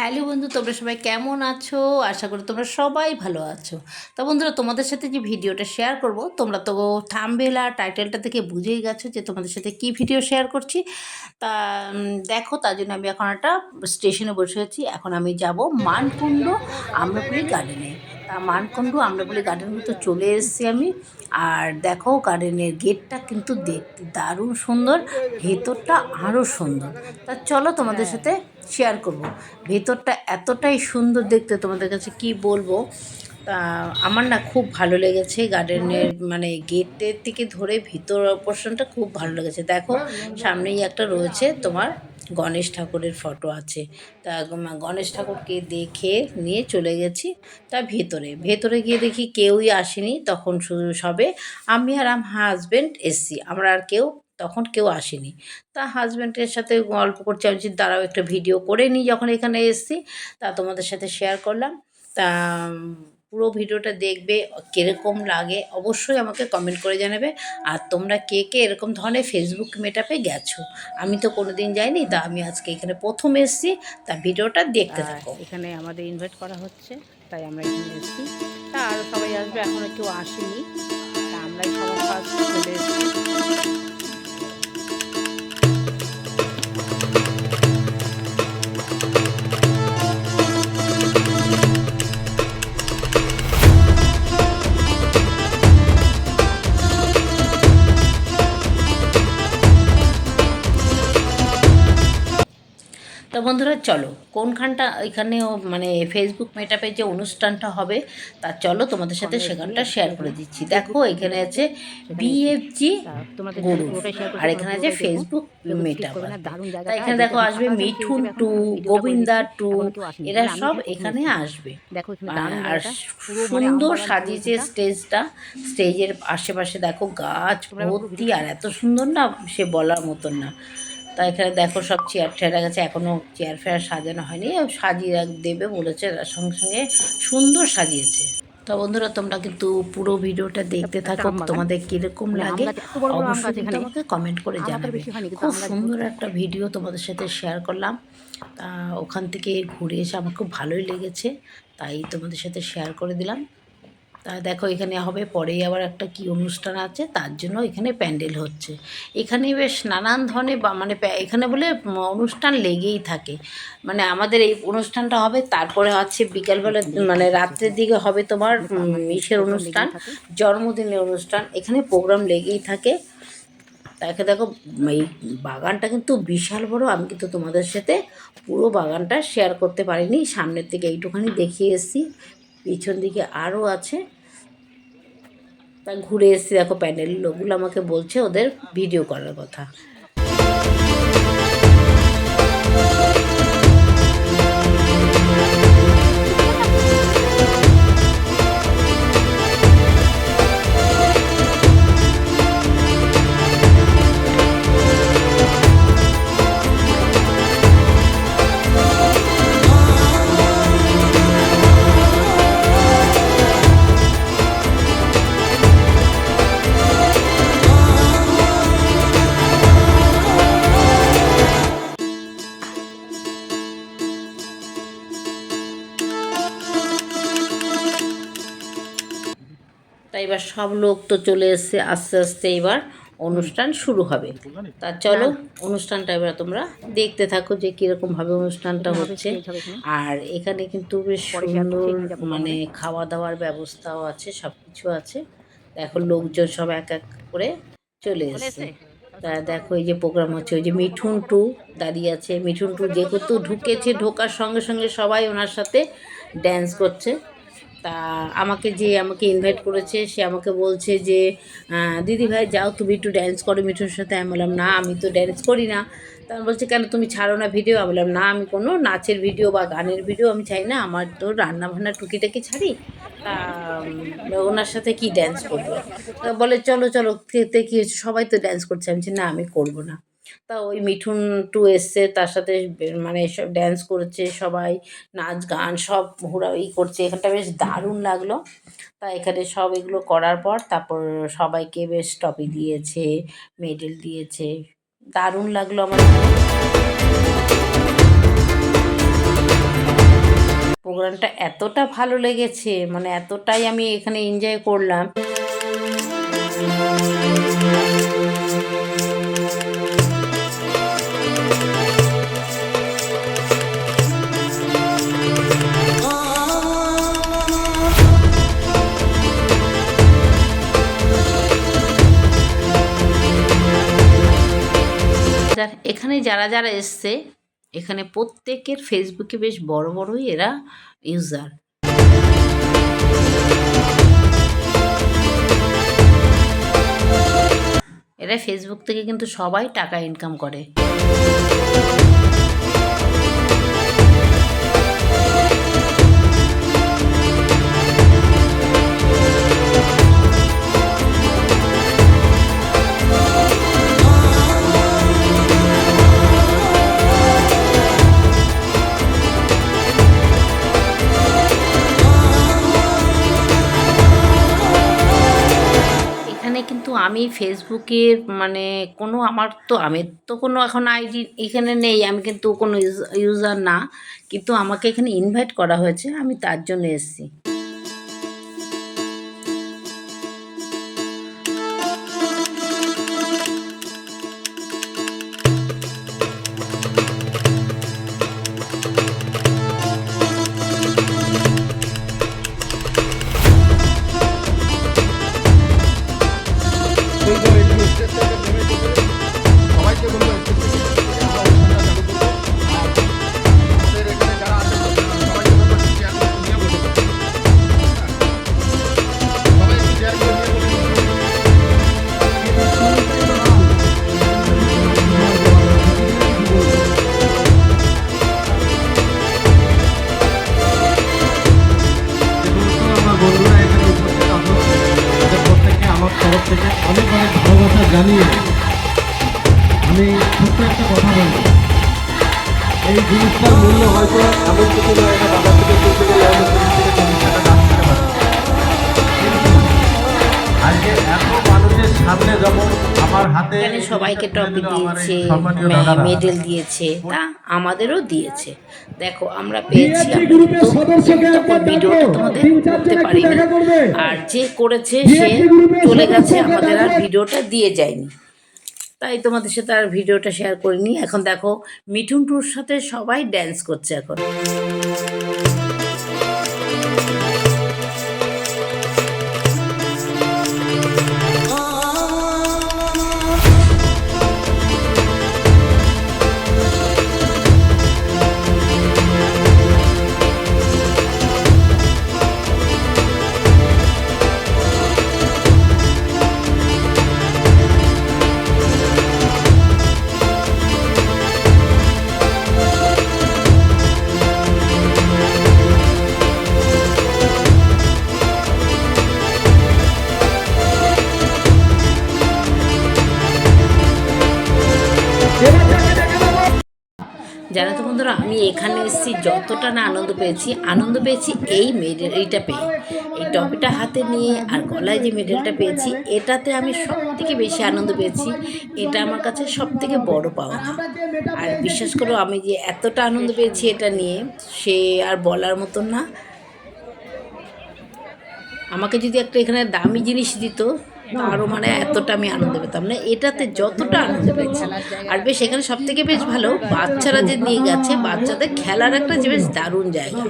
Hello বন্ধু, তোমরা সবাই কেমন আছো? আশা করি তোমরা সবাই ভালো আছো। তা বন্ধুরা, তোমাদের সাথে যে ভিডিওটা শেয়ার করব, তোমরা তো থামবেল টাইটেলটা থেকে বুঝেই গেছো যে তোমাদের সাথে কি ভিডিও শেয়ার করছি। তা দেখো, তার জন্য আমি এখন একটা স্টেশনে বসে আছি। এখন আমি যাব মানকুণ্ড গাড়ি গার্ডেনে তা আমরা আম্রপুরি গার্ডেন তো চলে এসেছি আমি। আর দেখো গার্ডেনের গেটটা কিন্তু দেখতে দারুণ সুন্দর ভেতরটা আরও সুন্দর। তা চলো তোমাদের সাথে শেয়ার করব। ভেতরটা এতটাই সুন্দর দেখতে তোমাদের কাছে কি বলব? তা আমার না খুব ভালো লেগেছে গার্ডেনের মানে গেটের থেকে ধরে ভিতর পোর্শনটা খুব ভালো লেগেছে। দেখো সামনেই একটা রয়েছে তোমার গণেশ ঠাকুরের ফটো আছে। তা গণেশ ঠাকুরকে দেখে নিয়ে চলে গেছি তা ভেতরে। ভেতরে গিয়ে দেখি কেউই আসেনি। তখন শুধু সবে আমি আর আমার হাজব্যান্ড এসছি। আমরা আর কেউ, তখন কেউ আসেনি। তা হাজব্যান্ডের সাথে গল্প করছি। আমি দাঁড়াও, একটা ভিডিও করে নিই যখন এখানে এসছি। তা তোমাদের সাথে শেয়ার করলাম। তা পুরো ভিডিওটা দেখবে কীরকম লাগে অবশ্যই আমাকে কমেন্ট করে জানাবে। আর তোমরা কে কে এরকম ধরনের ফেসবুক মেটাপে গেছো? আমি তো কোনো দিন যাইনি তা আমি আজকে এখানে প্রথম এসেছি তা ভিডিওটা দেখতে থাকো। এখানে আমাদের ইনভাইট করা হচ্ছে তাই আমরা এখানে এসেছি। তা আরও সবাই আসবে এখনও কেউ আসেনি। তা আমরাই সবার ফার্স্ট চলে এসেছি। তো বন্ধুরা চলো কোনখানটা এখানেও মানে ফেসবুক মেটাপে যে অনুষ্ঠানটা হবে তা চলো তোমাদের সাথে সেখানটা শেয়ার করে দিচ্ছি। দেখো এখানে আছে বিএফজি গরু আর এখানে আছে ফেসবুক মেটাপ তা এখানে দেখো আসবে মিঠুন টু গোবিন্দা টু। এরা সব এখানে আসবে। দেখো আর মানে সুন্দর সাজিয়েছে স্টেজটা। স্টেজের আশেপাশে দেখো গাছ ভর্তি আর এত সুন্দর না সে বলার মতন না। তা এখানে দেখো সব চেয়ার টেয়ার গেছে এখনও চেয়ার ফেয়ার সাজানো হয়নি সাজিয়ে দেবে বলেছে তার সঙ্গে সঙ্গে সুন্দর সাজিয়েছে। তো বন্ধুরা তোমরা কিন্তু পুরো ভিডিওটা দেখতে থাকো তোমাদের কীরকম মানে লাগে অবশ্যই আমাকে কমেন্ট করে জানাবে। খুব সুন্দর একটা ভিডিও তোমাদের সাথে শেয়ার করলাম। তা ওখান থেকে ঘুরে এসে আমার খুব ভালোই লেগেছে তাই তোমাদের সাথে শেয়ার করে দিলাম। তা দেখো এখানে হবে, পরেই আবার একটা কি অনুষ্ঠান আছে, তার জন্য এখানে প্যান্ডেল হচ্ছে। এখানে বেশ নানান ধরনের মানে এখানে বলে অনুষ্ঠান লেগেই থাকে। মানে আমাদের এই অনুষ্ঠানটা হবে, তারপরে হচ্ছে বিকালবেলা মানে রাত্রের দিকে হবে তোমার ইসের অনুষ্ঠান, জন্মদিনের অনুষ্ঠান। এখানে প্রোগ্রাম লেগেই থাকে। তাকে দেখো, এই বাগানটা কিন্তু বিশাল বড়, আমি কিন্তু তোমাদের সাথে পুরো বাগানটা শেয়ার করতে পারিনি। সামনের দিকে এইটুখানি দেখিয়ে এসেছি। পিছন দিকে আরও আছে। তা ঘুরে এসেছি, দেখো প্যান্ডেল। লোকগুলো আমাকে বলছে ওদের ভিডিও করার কথা। সব লোক তো চলে এসছে আস্তে আস্তে এবার অনুষ্ঠান শুরু হবে। তা চলো অনুষ্ঠানটা এবার তোমরা দেখতে থাকো যে কীরকমভাবে অনুষ্ঠানটা হচ্ছে। এখানে। আর এখানে কিন্তু বেশ সুন্দর এখানে মানে খাওয়া দাওয়ার ব্যবস্থাও আছে সব কিছু আছে। দেখো লোকজন সব এক এক করে চলে এসছে। তা দেখো এই যে প্রোগ্রাম হচ্ছে ওই যে মিঠুন টু দাঁড়িয়ে আছে। মিঠুন টু যেহেতু ঢুকেছে ঢোকার সঙ্গে সঙ্গে সবাই ওনার সাথে ড্যান্স করছে। তা আমাকে যে আমাকে ইনভাইট করেছে, সে আমাকে বলছে যে দিদি ভাই, যাও তুমি একটু ড্যান্স করো। মিঠুর সাথে আমি বললাম, না, আমি তো ড্যান্স করি না। তা বলছে, কেন তুমি ছাড়ো না ভিডিও আমি বললাম, না, আমি কোনো নাচের ভিডিও বা গানের ভিডিও আমি চাই না। আমার তো রান্না বান্না টুকিটাকি ছাড়ি। তা ওনার সাথে কি ড্যান্স করব? বলে, চলো চলো খেতে কী হয়েছে? সবাই তো ড্যান্স করছে। আমি না, আমি করব না। তা ওই মিঠুন টু এসছে, তার সাথে মানে সব ড্যান্স করেছে সবাই, নাচ গান সব হুড়া ই করছে, এখানটা বেশ দারুণ লাগল। তা এখানে সব এগুলো করার পর তারপর সবাইকে বেশ টপি দিয়েছে মেডেল দিয়েছে, দারুণ লাগল আমার। প্রোগ্রামটা এতটা ভালো লেগেছে মানে এতটাই আমি এখানে এনজয় করলাম। যার যারা এসছে, এখানে প্রত্যেকের ফেসবুকে বেশ বড় বড়ই এরা ইউজার এরা ফেসবুক থেকে কিন্তু সবাই টাকা ইনকাম করে। আমি ফেসবুকে মানে কোনো আমার তো, আমি তো কোনো এখন আইডি এখানে নেই, আমি কিন্তু কোনো ইউজার না। কিন্তু আমাকে এখানে ইনভাইট করা হয়েছে, আমি তার জন্য এসেছি। জিনিসটার মূল্য হয়তো এমন কিছু নয় এটা বাবা থেকে চলতে গেলে অনেক কিছু থেকে চল্লিশ টাকা দাম দিতে পারে আজকে এত মানুষের সামনে যেমন আমার হাতে এখানে সবাইকে ট্রফি দিয়েছে মেডেল দিয়েছে তা আমাদেরও দিয়েছে দেখো আমরা পেয়েছি ভিডিওটা তোমাদের করতে পারিনি আর যে করেছে সে চলে গেছে। আমাদের আর ভিডিওটা দিয়ে যায়নি। তাই তোমাদের সাথে আর ভিডিওটা শেয়ার করিনি। এখন দেখো মিঠুন টুর সাথে সবাই ড্যান্স করছে এখন। আমি এখানে এসেছি, যতটা না আনন্দ পেয়েছি আনন্দ পেয়েছি এই মেডেল এইটা পেয়ে। এই টপিটা হাতে নিয়ে আর গলায় যে মেডেলটা পেয়েছি, এটাতে আমি সব থেকে বেশি আনন্দ পেয়েছি। এটা আমার কাছে সব থেকে বড় পাওয়া আর বিশ্বাস করো, আমি যে এতটা আনন্দ পেয়েছি এটা নিয়ে, সে আর বলার মতন না। আমাকে যদি একটা এখানে দামি জিনিস দিত আরও মানে এতটা আমি আনন্দ পেতাম না। এটাতে যতটা আনন্দ পেয়েছি। আর বেশ, এখানে সব থেকে বেশ ভালো, বাচ্চারা যে নিয়ে গেছে, বাচ্চাদের খেলার একটা যে বেশ দারুণ জায়গা।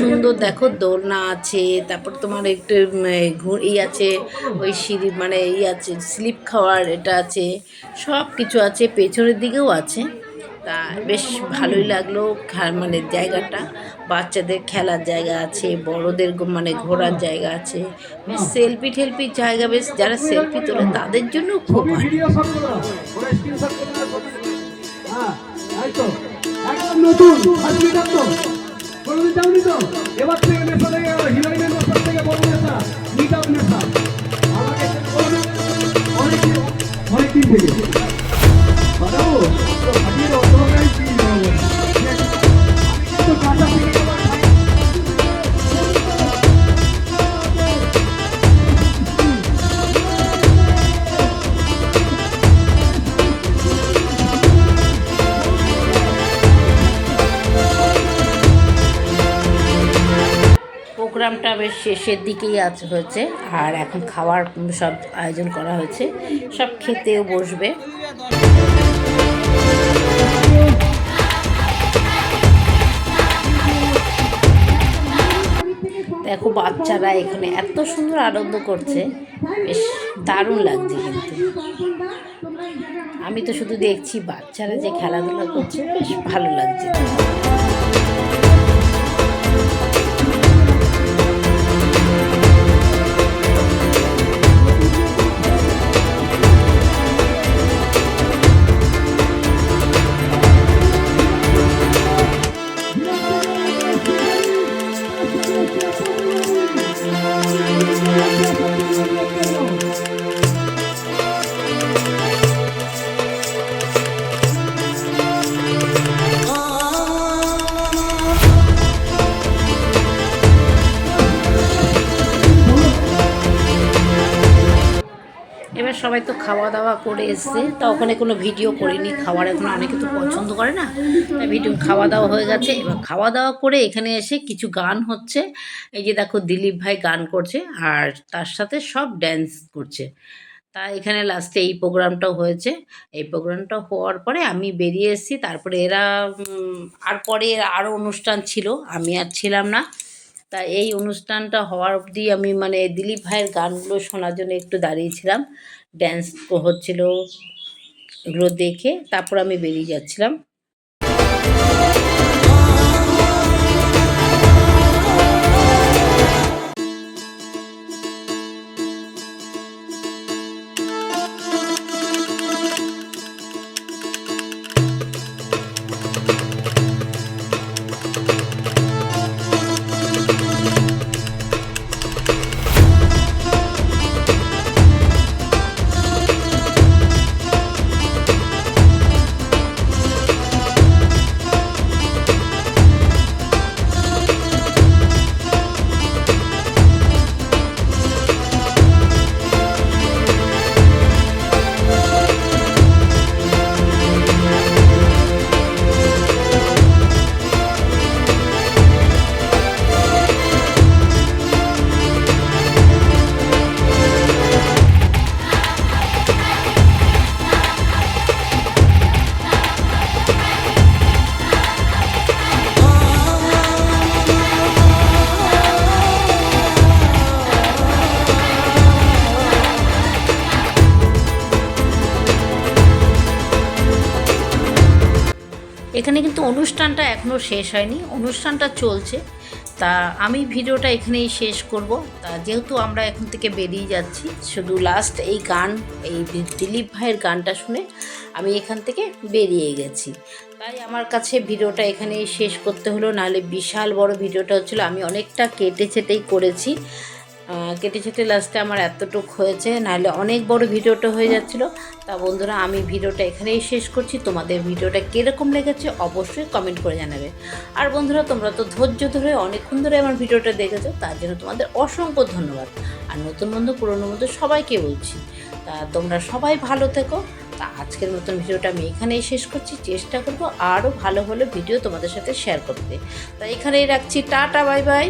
সুন্দর দেখো, দোলনা আছে, তারপর তোমার একটু ই আছে, ওই সিঁড়ি মানে ই আছে, স্লিপ খাওয়ার এটা আছে সব কিছু আছে, পেছনের দিকেও আছে। তা বেশ ভালোই লাগল মানে জায়গাটা বাচ্চাদের খেলার জায়গা আছে বড়দের মানে ঘোরার জায়গা আছে সেলফি টেলফির জায়গা বেশ যারা সেলফি তোলে তাদের জন্য খুব। হ্যাঁ এবার প্রোগ্রামটা বেশ শেষের দিকেই আছে হয়েছে, আর এখন খাওয়ার সব আয়োজন করা হয়েছে। সব খেতেও বসবে। দেখো বাচ্চারা এখানে এত সুন্দর আনন্দ করছে। বেশ দারুণ লাগছে কিন্তু। আমি তো শুধু দেখছি বাচ্চারা যে খেলাধুলা করছে, বেশ ভালো লাগছে। খাওয়া দাওয়া করে এসছে। তা ওখানে কোনো ভিডিও করিনি, খাওয়ার এখন অনেকে তো পছন্দ করে না। তাই ভিডিও খাওয়া দাওয়া হয়ে গেছে। এবার খাওয়া দাওয়া করে এখানে এসে কিছু গান হচ্ছে। এই যে দেখো দিলীপ ভাই গান করছে আর তার সাথে সব ড্যান্স করছে। তা এখানে লাস্টে এই প্রোগ্রামটাও হয়েছে। এই প্রোগ্রামটা হওয়ার পরে আমি বেরিয়ে এসেছি। তারপরে এরা আর পরে আরও অনুষ্ঠান ছিল। আমি আর ছিলাম না। তা এই অনুষ্ঠানটা হওয়ার অবধি আমি মানে দিলীপ ভাইয়ের গানগুলো শোনার জন্য একটু দাঁড়িয়েছিলাম। ড্যান্স হচ্ছিল এগুলো দেখে তারপর আমি বেরিয়ে যাচ্ছিলাম। এখানে কিন্তু অনুষ্ঠানটা এখনও শেষ হয়নি, অনুষ্ঠানটা চলছে। তা আমি ভিডিওটা এখানেই শেষ করব। তা যেহেতু আমরা এখন থেকে বেরিয়ে যাচ্ছি, শুধু লাস্ট এই গান, এই দিলীপ ভাইয়ের গানটা শুনে আমি এখান থেকে বেরিয়ে গেছি। তাই আমার কাছে ভিডিওটা এখানেই শেষ করতে হলো, নাহলে বিশাল বড় ভিডিওটা হচ্ছিল। আমি অনেকটা কেটে ছেটেই করেছি। কেটে ছেটে লাস্টে আমার এতটুক হয়েছে, নাহলে অনেক বড় ভিডিওটা হয়ে যাচ্ছিল। তা বন্ধুরা, আমি ভিডিওটা এখানেই শেষ করছি। তোমাদের ভিডিওটা কীরকম লেগেছে অবশ্যই কমেন্ট করে জানাবে। আর বন্ধুরা, তোমরা তো ধৈর্য ধরে অনেকক্ষণ ধরে আমার ভিডিওটা দেখেছ, তার জন্য তোমাদের অসংখ্য ধন্যবাদ। আর নতুন বন্ধু, পুরনো বন্ধু, সবাইকে বলছি, তা তোমরা সবাই ভালো থেকো। তা আজকের মতন ভিডিওটা আমি এখানেই শেষ করছি। চেষ্টা করব আরও ভালো ভালো ভিডিও তোমাদের সাথে শেয়ার করতে। তা এখানেই রাখছি। Tata, bye bye.